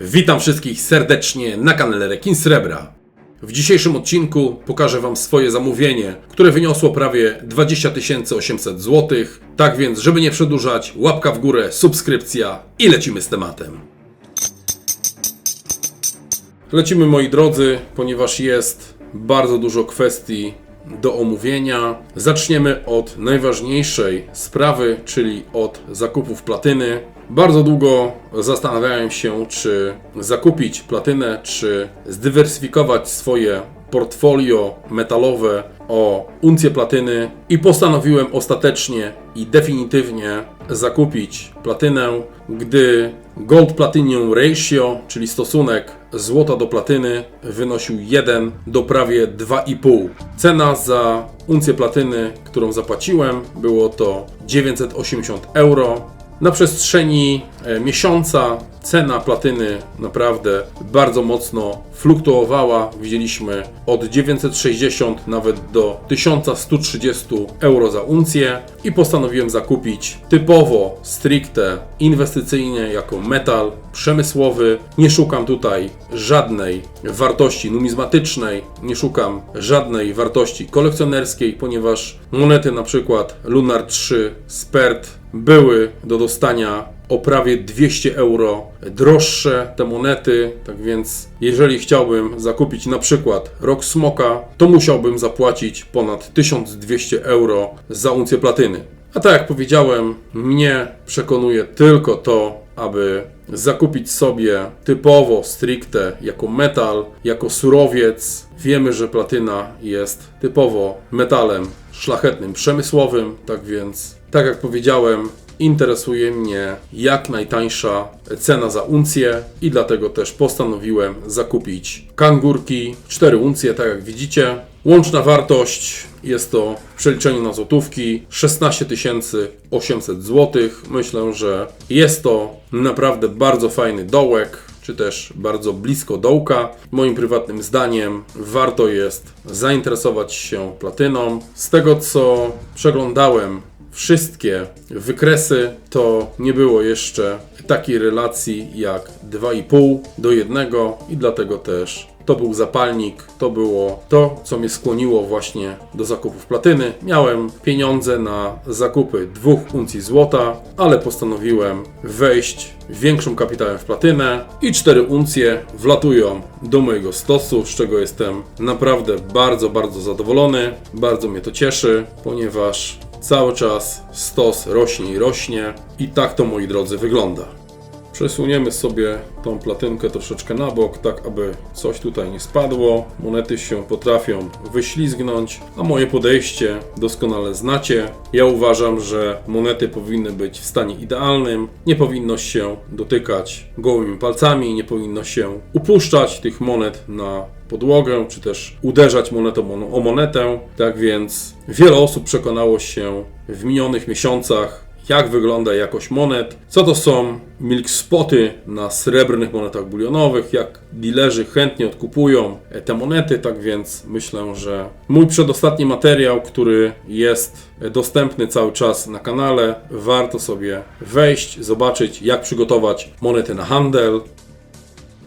Witam wszystkich serdecznie na kanale Rekin Srebra. W dzisiejszym odcinku pokażę Wam swoje zamówienie, które wyniosło prawie 20 800 zł. Tak więc, żeby nie przedłużać, łapka w górę, subskrypcja i lecimy z tematem. Lecimy moi drodzy, ponieważ jest bardzo dużo kwestii do omówienia. Zaczniemy od najważniejszej sprawy, czyli od zakupów platyny. Bardzo długo zastanawiałem się, czy zakupić platynę, czy zdywersyfikować swoje portfolio metalowe o uncję platyny i postanowiłem ostatecznie i definitywnie zakupić platynę, gdy gold platinum ratio, czyli stosunek złota do platyny wynosił 1 do prawie 2,5. Cena za uncję platyny, którą zapłaciłem, było to 980 euro. Na przestrzeni e, miesiąca cena platyny naprawdę bardzo mocno fluktuowała. Widzieliśmy od 960 nawet do 1130 euro za uncję i postanowiłem zakupić typowo, stricte inwestycyjnie jako metal przemysłowy. Nie szukam tutaj żadnej wartości numizmatycznej, nie szukam żadnej wartości kolekcjonerskiej, ponieważ monety na przykład Lunar 3 Spert były do dostania o prawie 200 euro droższe te monety, tak więc jeżeli chciałbym zakupić na przykład Rock Smoka, to musiałbym zapłacić ponad 1200 euro za uncję platyny. A tak jak powiedziałem, mnie przekonuje tylko to, aby zakupić sobie typowo, stricte jako metal, jako surowiec. Wiemy, że platyna jest typowo metalem szlachetnym, przemysłowym, tak więc, tak jak powiedziałem, interesuje mnie jak najtańsza cena za uncję i dlatego też postanowiłem zakupić kangurki 4 uncje, tak jak widzicie. Łączna wartość jest to w przeliczeniu na złotówki 16 800 zł. Myślę, że jest to naprawdę bardzo fajny dołek czy też bardzo blisko dołka. Moim prywatnym zdaniem warto jest zainteresować się platyną. Z tego co przeglądałem wszystkie wykresy, to nie było jeszcze takiej relacji jak 2,5 do 1 i dlatego też to był zapalnik, to było to, co mnie skłoniło właśnie do zakupów platyny. Miałem pieniądze na zakupy dwóch uncji złota, ale postanowiłem wejść większym kapitałem w platynę i 4 uncje wlatują do mojego stosu, z czego jestem naprawdę bardzo, bardzo zadowolony. Bardzo mnie to cieszy, ponieważ cały czas stos rośnie i rośnie i tak to moi drodzy wygląda. Przesuniemy sobie tą platynkę troszeczkę na bok, tak aby coś tutaj nie spadło. Monety się potrafią wyślizgnąć, a moje podejście doskonale znacie. Ja uważam, że monety powinny być w stanie idealnym, nie powinno się dotykać gołymi palcami, nie powinno się upuszczać tych monet na podłogę, czy też uderzać monetą o monetę. Tak więc wiele osób przekonało się w minionych miesiącach, jak wygląda jakość monet, co to są milk spoty na srebrnych monetach bulionowych, jak dealerzy chętnie odkupują te monety, tak więc myślę, że mój przedostatni materiał, który jest dostępny cały czas na kanale, warto sobie wejść, zobaczyć jak przygotować monety na handel.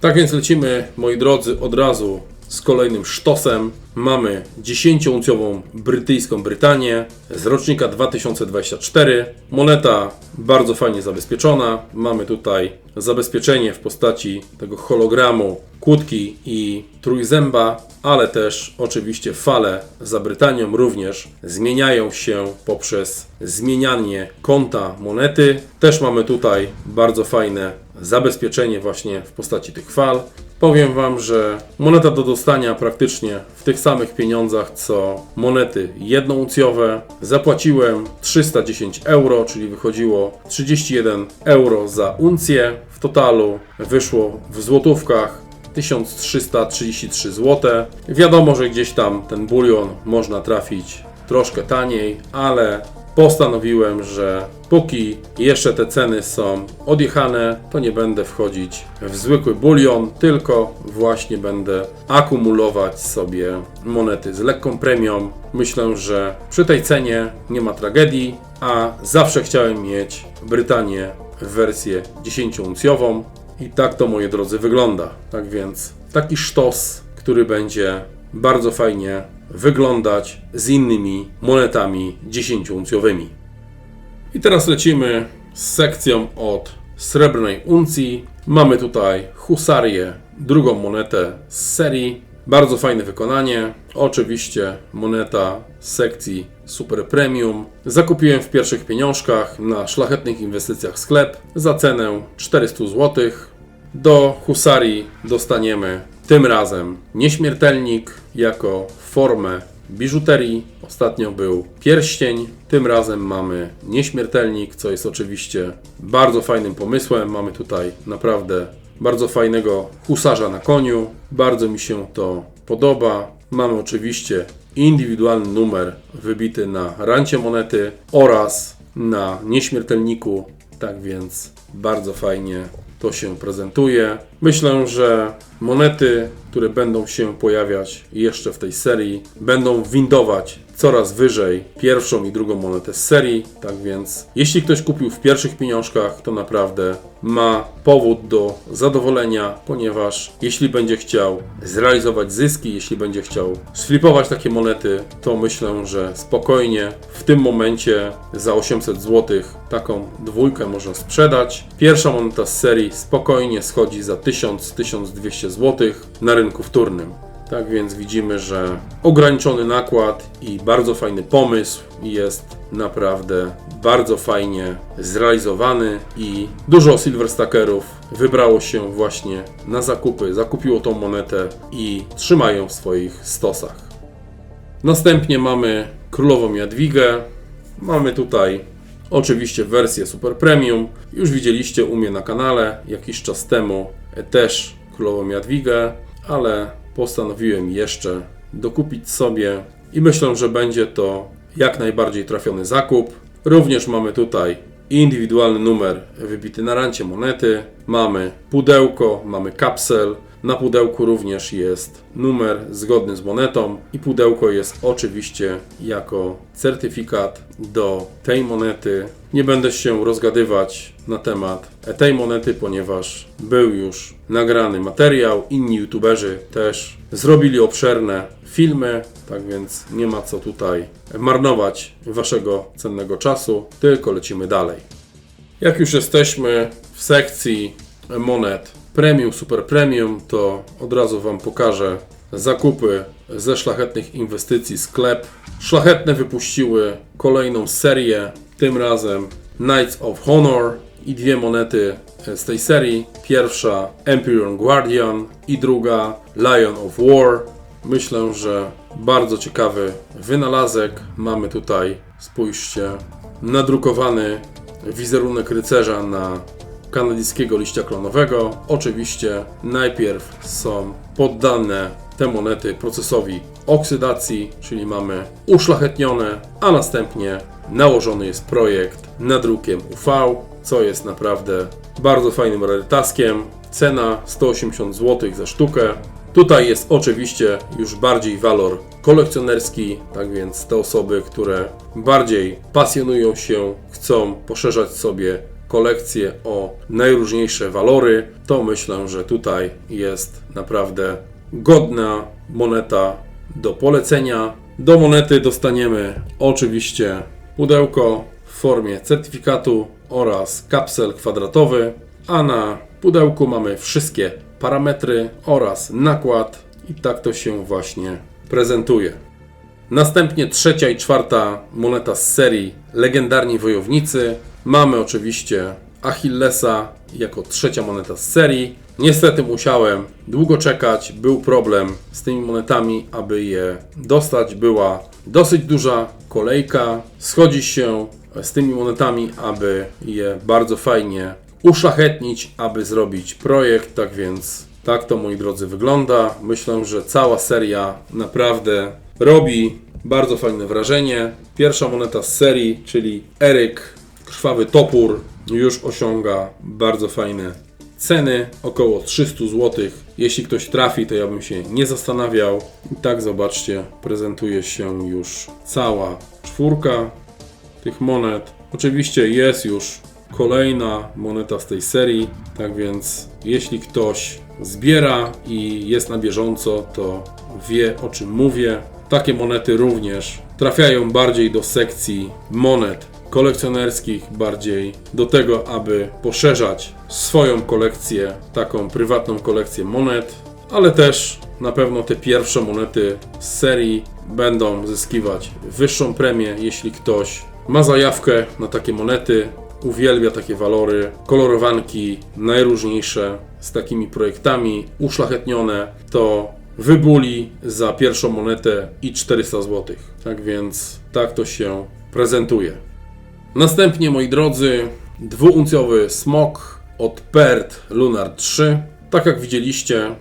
Tak więc lecimy, moi drodzy, od razu z kolejnym sztosem. Mamy 10-uncjową brytyjską Brytanię z rocznika 2024. Moneta bardzo fajnie zabezpieczona. Mamy tutaj zabezpieczenie w postaci tego hologramu kłódki i trójzęba, ale też oczywiście fale za Brytanią również zmieniają się poprzez zmienianie kąta monety. Też mamy tutaj bardzo fajne zabezpieczenie właśnie w postaci tych fal. Powiem Wam, że moneta do dostania praktycznie w tych samych pieniądzach co monety jednouncjowe. Zapłaciłem 310 euro, czyli wychodziło 31 euro za uncję. W totalu wyszło w złotówkach 1333 zł. Wiadomo, że gdzieś tam ten bulion można trafić troszkę taniej, ale postanowiłem, że póki jeszcze te ceny są odjechane, to nie będę wchodzić w zwykły bulion, tylko właśnie będę akumulować sobie monety z lekką premią. Myślę, że przy tej cenie nie ma tragedii, a zawsze chciałem mieć Brytanię w wersję 10-uncjową. I tak to, moi drodzy, wygląda. Tak więc taki sztos, który będzie bardzo fajnie wyglądać z innymi monetami 10-uncjowymi. I teraz lecimy z sekcją od srebrnej uncji. Mamy tutaj husarię, drugą monetę z serii. Bardzo fajne wykonanie. Oczywiście moneta z sekcji Super Premium. Zakupiłem w pierwszych pieniążkach na szlachetnych inwestycjach sklep za cenę 400 zł. Do husarii dostaniemy tym razem nieśmiertelnik jako formę biżuterii. Ostatnio był pierścień, tym razem mamy nieśmiertelnik, co jest oczywiście bardzo fajnym pomysłem. Mamy tutaj naprawdę bardzo fajnego husarza na koniu. Bardzo mi się to podoba. Mamy oczywiście indywidualny numer wybity na rancie monety oraz na nieśmiertelniku. Tak więc bardzo fajnie to się prezentuje. Myślę, że monety, które będą się pojawiać jeszcze w tej serii, będą windować coraz wyżej pierwszą i drugą monetę z serii. Tak więc, jeśli ktoś kupił w pierwszych pieniążkach, to naprawdę ma powód do zadowolenia, ponieważ jeśli będzie chciał zrealizować zyski, jeśli będzie chciał sflipować takie monety, to myślę, że spokojnie w tym momencie za 800 zł taką dwójkę można sprzedać. Pierwsza moneta z serii spokojnie schodzi za 1000-1200 zł na rynku wtórnym. Tak więc widzimy, że ograniczony nakład i bardzo fajny pomysł jest naprawdę bardzo fajnie zrealizowany i dużo silverstackerów wybrało się właśnie na zakupy, zakupiło tą monetę i trzymają w swoich stosach. Następnie mamy królową Jadwigę. Mamy tutaj oczywiście wersję Super Premium. Już widzieliście u mnie na kanale jakiś czas temu też królową Jadwigę, ale postanowiłem jeszcze dokupić sobie i myślę, że będzie to jak najbardziej trafiony zakup. Również mamy tutaj indywidualny numer wybity na rancie monety. Mamy pudełko, mamy kapsel. Na pudełku również jest numer zgodny z monetą i pudełko jest oczywiście jako certyfikat do tej monety. Nie będę się rozgadywać na temat tej monety, ponieważ był już nagrany materiał. Inni youtuberzy też zrobili obszerne filmy, tak więc nie ma co tutaj marnować waszego cennego czasu, tylko lecimy dalej. Jak już jesteśmy w sekcji monet premium, super premium, to od razu Wam pokażę zakupy ze szlachetnych inwestycji sklep. Szlachetne wypuściły kolejną serię, tym razem Knights of Honor i dwie monety z tej serii. Pierwsza Empyrean Guardian i druga Lion of War. Myślę, że bardzo ciekawy wynalazek. Mamy tutaj, spójrzcie, nadrukowany wizerunek rycerza na kanadyjskiego liścia klonowego. Oczywiście najpierw są poddane te monety procesowi oksydacji, czyli mamy uszlachetnione, a następnie nałożony jest projekt nadrukiem UV, co jest naprawdę bardzo fajnym rarytaskiem. Cena 180 zł za sztukę. Tutaj jest oczywiście już bardziej walor kolekcjonerski, tak więc te osoby, które bardziej pasjonują się, chcą poszerzać sobie kolekcję o najróżniejsze walory, to myślę, że tutaj jest naprawdę godna moneta do polecenia. Do monety dostaniemy oczywiście pudełko w formie certyfikatu oraz kapsel kwadratowy, a na pudełku mamy wszystkie parametry oraz nakład i tak to się właśnie prezentuje. Następnie trzecia i czwarta moneta z serii Legendarni Wojownicy. Mamy oczywiście Achillesa jako trzecia moneta z serii. Niestety musiałem długo czekać, był problem z tymi monetami, aby je dostać. Była dosyć duża kolejka. Schodzi się z tymi monetami, aby je bardzo fajnie uszlachetnić, aby zrobić projekt. Tak więc tak to moi drodzy wygląda. Myślę, że cała seria naprawdę robi bardzo fajne wrażenie. Pierwsza moneta z serii, czyli Eryk Krwawy Topór, już osiąga bardzo fajne ceny, około 300 zł. Jeśli ktoś trafi, to ja bym się nie zastanawiał. I tak zobaczcie, prezentuje się już cała czwórka tych monet. Oczywiście jest już kolejna moneta z tej serii. Tak więc, jeśli ktoś zbiera i jest na bieżąco, to wie o czym mówię. Takie monety również trafiają bardziej do sekcji monet kolekcjonerskich, bardziej do tego, aby poszerzać swoją kolekcję, taką prywatną kolekcję monet, ale też na pewno te pierwsze monety z serii będą zyskiwać wyższą premię, jeśli ktoś ma zajawkę na takie monety, uwielbia takie walory, kolorowanki najróżniejsze z takimi projektami, uszlachetnione, to wybuli za pierwszą monetę i 400 zł. Tak więc tak to się prezentuje. Następnie, moi drodzy, dwuuncjowy smok od PERT Lunar 3. Tak jak widzieliście,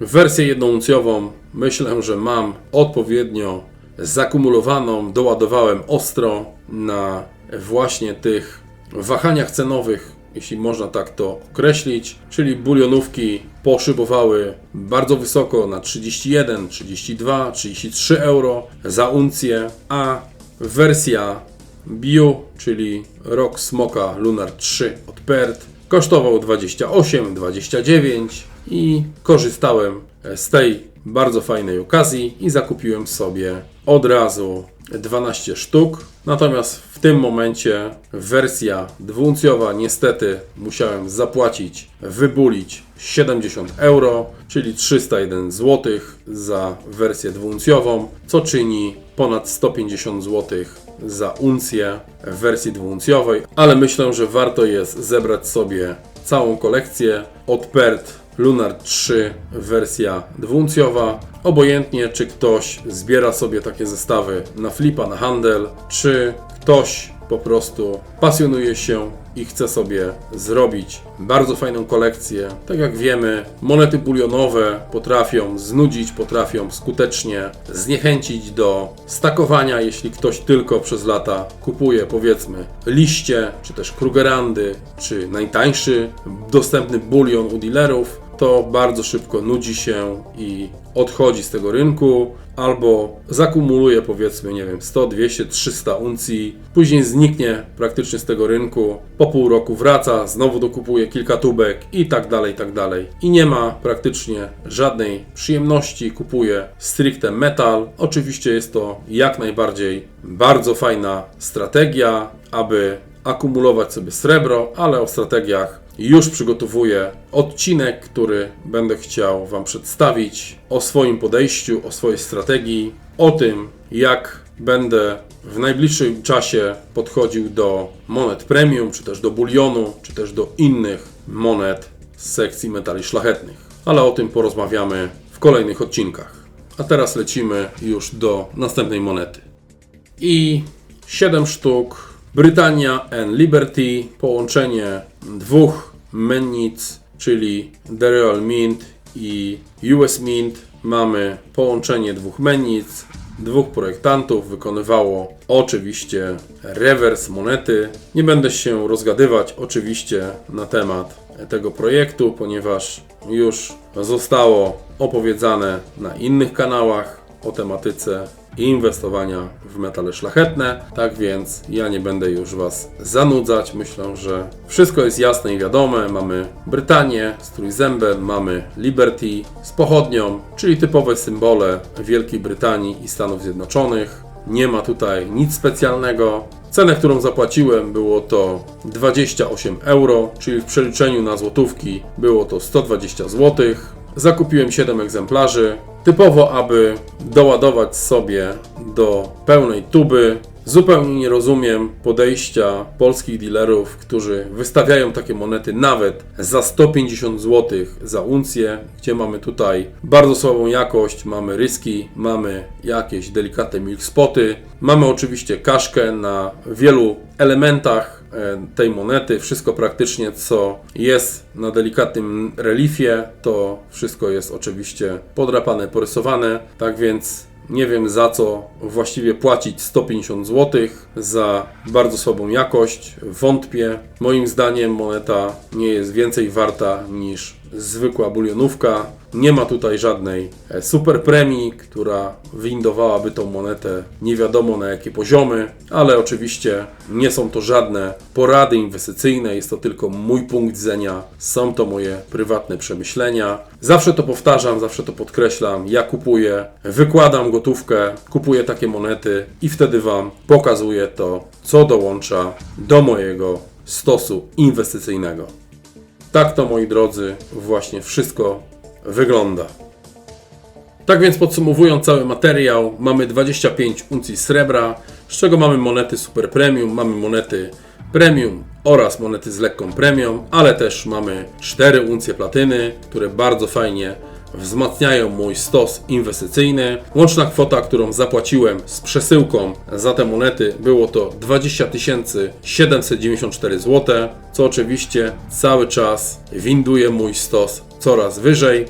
wersję jednouncjową myślę, że mam odpowiednio zakumulowaną, doładowałem ostro na właśnie tych wahaniach cenowych, jeśli można tak to określić, czyli bulionówki poszybowały bardzo wysoko na 31, 32, 33 euro za uncję, a wersja Biu, czyli rok smoka Lunar 3 od PERT kosztował 28, 29 i korzystałem z tej bardzo fajnej okazji i zakupiłem sobie od razu 12 sztuk. Natomiast w tym momencie wersja dwuuncjowa niestety musiałem zapłacić, wybulić 70 euro, czyli 301 zł za wersję dwuuncjową, co czyni ponad 150 zł za uncję w wersji dwuuncjowej, ale myślę, że warto jest zebrać sobie całą kolekcję od PERT Lunar 3 wersja dwuuncjowa. Obojętnie czy ktoś zbiera sobie takie zestawy na flipa, na handel, czy ktoś po prostu pasjonuje się i chce sobie zrobić bardzo fajną kolekcję. Tak jak wiemy, monety bulionowe potrafią znudzić, potrafią skutecznie zniechęcić do stakowania, jeśli ktoś tylko przez lata kupuje powiedzmy liście, czy też krugerandy, czy najtańszy dostępny bulion u dealerów to bardzo szybko nudzi się i odchodzi z tego rynku, albo zakumuluje powiedzmy, nie wiem, 100, 200, 300 uncji, później zniknie praktycznie z tego rynku, po pół roku wraca, znowu dokupuje kilka tubek i tak dalej, i tak dalej. I nie ma praktycznie żadnej przyjemności, kupuje stricte metal. Oczywiście jest to jak najbardziej bardzo fajna strategia, aby akumulować sobie srebro, ale o strategiach już przygotowuję odcinek, który będę chciał Wam przedstawić o swoim podejściu, o swojej strategii, o tym, jak będę w najbliższym czasie podchodził do monet premium, czy też do bulionu, czy też do innych monet z sekcji metali szlachetnych. Ale o tym porozmawiamy w kolejnych odcinkach. A teraz lecimy już do następnej monety. I 7 sztuk Brytania and Liberty, połączenie dwóch mennic, czyli The Royal Mint i US Mint. Mamy połączenie dwóch mennic, dwóch projektantów wykonywało oczywiście rewers monety. Nie będę się rozgadywać oczywiście na temat tego projektu, ponieważ już zostało opowiedziane na innych kanałach o tematyce i inwestowania w metale szlachetne. Tak więc ja nie będę już Was zanudzać. Myślę, że wszystko jest jasne i wiadome. Mamy Brytanię z trójzębem, mamy Liberty z pochodnią, czyli typowe symbole Wielkiej Brytanii i Stanów Zjednoczonych. Nie ma tutaj nic specjalnego. Cenę, którą zapłaciłem, było to 28 euro, czyli w przeliczeniu na złotówki było to 120 zł. Zakupiłem 7 egzemplarzy, typowo aby doładować sobie do pełnej tuby. Zupełnie nie rozumiem podejścia polskich dealerów, którzy wystawiają takie monety nawet za 150 zł za uncję, gdzie mamy tutaj bardzo słabą jakość, mamy ryski, mamy jakieś delikatne milk spoty, mamy oczywiście kaszkę na wielu elementach tej monety. Wszystko praktycznie, co jest na delikatnym reliefie, to wszystko jest oczywiście podrapane, porysowane. Tak więc nie wiem za co właściwie płacić 150 zł za bardzo słabą jakość. Wątpię. Moim zdaniem moneta nie jest więcej warta niż zwykła bulionówka. Nie ma tutaj żadnej e, super premii, która windowałaby tą monetę nie wiadomo na jakie poziomy, ale oczywiście nie są to żadne porady inwestycyjne, jest to tylko mój punkt widzenia, są to moje prywatne przemyślenia. Zawsze to powtarzam, zawsze to podkreślam. Ja kupuję, wykładam gotówkę, kupuję takie monety i wtedy Wam pokazuję to, co dołącza do mojego stosu inwestycyjnego. Tak to, moi drodzy, właśnie wszystko wygląda. Tak więc podsumowując cały materiał, mamy 25 uncji srebra, z czego mamy monety super premium, mamy monety premium oraz monety z lekką premią, ale też mamy 4 uncje platyny, które bardzo fajnie wzmacniają mój stos inwestycyjny. Łączna kwota, którą zapłaciłem z przesyłką za te monety było to 20 794 zł, co oczywiście cały czas winduje mój stos coraz wyżej.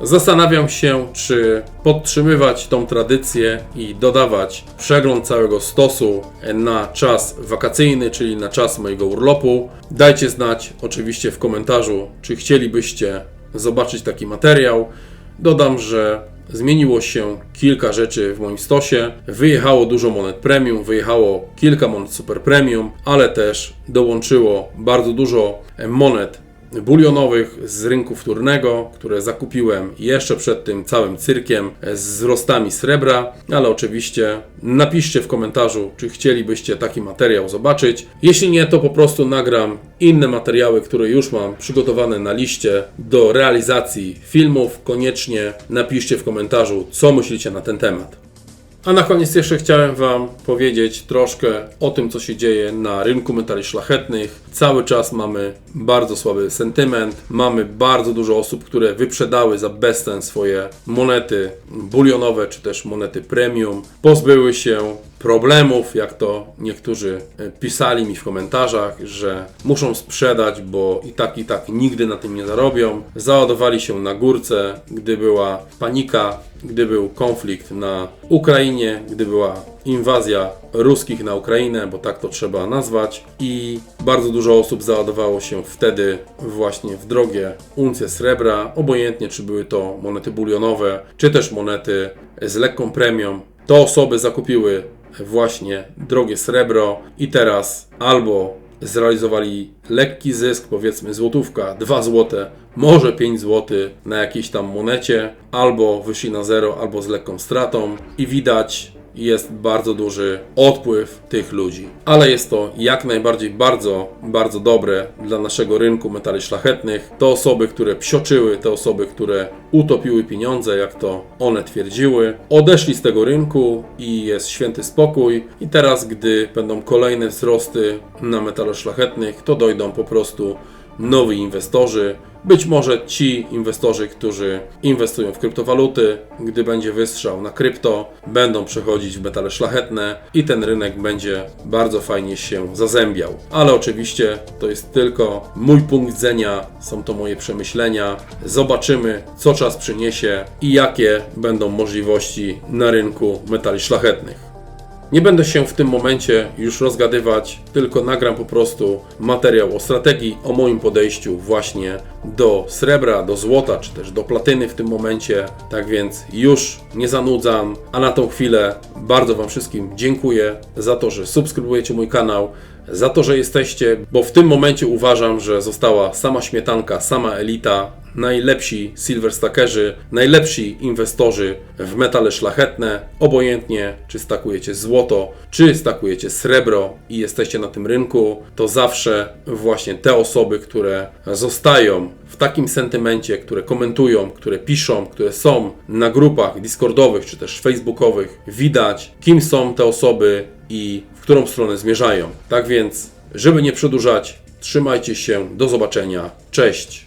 Zastanawiam się, czy podtrzymywać tą tradycję i dodawać przegląd całego stosu na czas wakacyjny, czyli na czas mojego urlopu. Dajcie znać oczywiście w komentarzu, czy chcielibyście zobaczyć taki materiał. Dodam, że zmieniło się kilka rzeczy w moim stosie. Wyjechało dużo monet premium, wyjechało kilka monet super premium, ale też dołączyło bardzo dużo monet bulionowych z rynku wtórnego, które zakupiłem jeszcze przed tym całym cyrkiem z wzrostami srebra, ale oczywiście napiszcie w komentarzu, czy chcielibyście taki materiał zobaczyć. Jeśli nie, to po prostu nagram inne materiały, które już mam przygotowane na liście do realizacji filmów. Koniecznie napiszcie w komentarzu, co myślicie na ten temat. A na koniec jeszcze chciałem Wam powiedzieć troszkę o tym, co się dzieje na rynku metali szlachetnych. Cały czas mamy bardzo słaby sentyment. Mamy bardzo dużo osób, które wyprzedały za bezcen swoje monety bulionowe czy też monety premium. Pozbyły się problemów, jak to niektórzy e, pisali mi w komentarzach, że muszą sprzedać, bo i tak, i tak nigdy na tym nie zarobią. Załadowali się na górce, gdy była panika, gdy był konflikt na Ukrainie, gdy była inwazja ruskich na Ukrainę, bo tak to trzeba nazwać, i bardzo dużo osób załadowało się wtedy właśnie w drogie uncje srebra, obojętnie czy były to monety bulionowe, czy też monety z lekką premią. To osoby zakupiły właśnie drogie srebro i teraz albo zrealizowali lekki zysk, powiedzmy złotówka, 2 złote, może 5 zł na jakiejś tam monecie, albo wyszli na zero, albo z lekką stratą i widać jest bardzo duży odpływ tych ludzi. Ale jest to jak najbardziej bardzo, bardzo dobre dla naszego rynku metali szlachetnych. To osoby, które psioczyły, te osoby, które utopiły pieniądze, jak to one twierdziły, odeszli z tego rynku i jest święty spokój. I teraz, gdy będą kolejne wzrosty na metale szlachetnych, to dojdą po prostu nowi inwestorzy. Być może ci inwestorzy, którzy inwestują w kryptowaluty, gdy będzie wystrzał na krypto, będą przechodzić w metale szlachetne i ten rynek będzie bardzo fajnie się zazębiał. Ale oczywiście to jest tylko mój punkt widzenia, są to moje przemyślenia. Zobaczymy, co czas przyniesie i jakie będą możliwości na rynku metali szlachetnych. Nie będę się w tym momencie już rozgadywać, tylko nagram po prostu materiał o strategii, o moim podejściu właśnie do srebra, do złota, czy też do platyny w tym momencie. Tak więc już nie zanudzam, a na tą chwilę bardzo Wam wszystkim dziękuję za to, że subskrybujecie mój kanał, za to, że jesteście, bo w tym momencie uważam, że została sama śmietanka, sama elita, najlepsi silverstackerzy, najlepsi inwestorzy w metale szlachetne, obojętnie czy stakujecie złoto, czy stakujecie srebro i jesteście na tym rynku, to zawsze właśnie te osoby, które zostają w takim sentymencie, które komentują, które piszą, które są na grupach discordowych czy też facebookowych, widać kim są te osoby i w którą stronę zmierzają. Tak więc, żeby nie przedłużać, trzymajcie się, do zobaczenia, cześć.